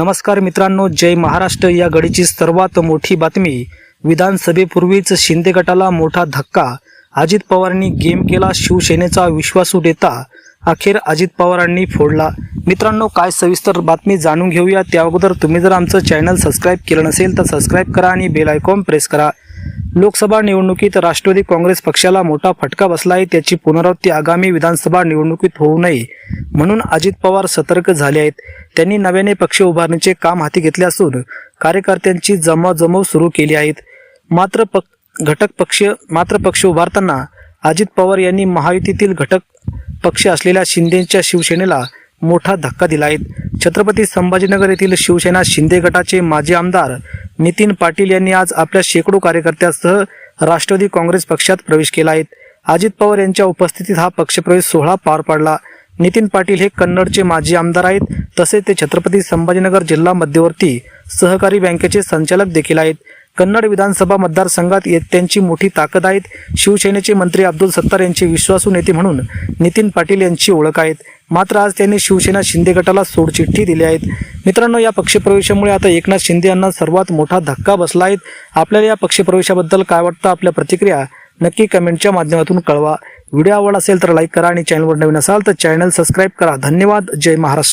नमस्कार मित्रांनो जय महाराष्ट्र. या घडीची सर्वात मोठी बातमी विधानसभेपूर्वीच शिंदे गटाला मोठा धक्का. अजित पवारांनी गेम केला शिवसेनेचा विश्वासू नेता. अखेर अजित पवारांनी फोडला. मित्रांनो काय सविस्तर बातमी जाणून घेऊया. त्या अगोदर तुम्ही जर आमचं चॅनल सबस्क्राईब केलं नसेल तर सबस्क्राईब करा आणि बेल आयकॉन प्रेस करा. लोकसभा निवडणुकीत राष्ट्रवादी काँग्रेस पक्षाला मोठा फटका बसला आहे त्याची पुनरावृत्ती आगामी विधानसभा निवडणुकीत होऊ नये म्हणून अजित पवार सतर्क झाले आहेत. त्यांनी नव्याने पक्ष उभारणीचे काम हाती घेतले असून कार्यकर्त्यांची जमावजमाव सुरू केली आहेत. मात्र पक घटक पक्ष मात्र पक्ष उभारताना अजित पवार यांनी महायुतीतील घटक पक्ष असलेल्या शिंदेच्या शिवसेनेला मोठा धक्का दिला आहे छत्रपती संभाजीनगर येथील शिवसेना शिंदे गटाचे माजी आमदार नितीन पाटील यांनी आज आपल्या शेकडो कार्यकर्त्यांसह राष्ट्रवादी काँग्रेस पक्षात प्रवेश केला आहे. अजित पवार यांच्या उपस्थितीत हा पक्षप्रवेश सोहळा पार पडला. नितीन पाटील हे कन्नडचे माजी आमदार आहेत. तसेच ते छत्रपती संभाजीनगर जिल्हा मध्यवर्ती सहकारी बँकेचे संचालक देखील आहेत. कन्नड विधानसभा मतदारसंघात त्यांची मोठी ताकद आहेत. शिवसेनेचे मंत्री अब्दुल सत्तार यांचे विश्वासू नेते म्हणून नितीन पाटील यांची ओळख आहेत. मात्र आज त्यांनी शिवसेना शिंदे गटाला सोडचिठ्ठी दिली आहेत. मित्रांनो या पक्षप्रवेशामुळे आता एकनाथ शिंदे यांना सर्वात मोठा धक्का बसला आहे. आपल्याला या पक्षप्रवेशाबद्दल काय वाटतं? आपल्या प्रतिक्रिया नक्की कमेंटच्या माध्यमातून कळवा. व्हिडिओ आवड असेल तर लाईक करा आणि चॅनलवर नवीन असाल तर चॅनल सबस्क्राईब करा. धन्यवाद. जय महाराष्ट्र.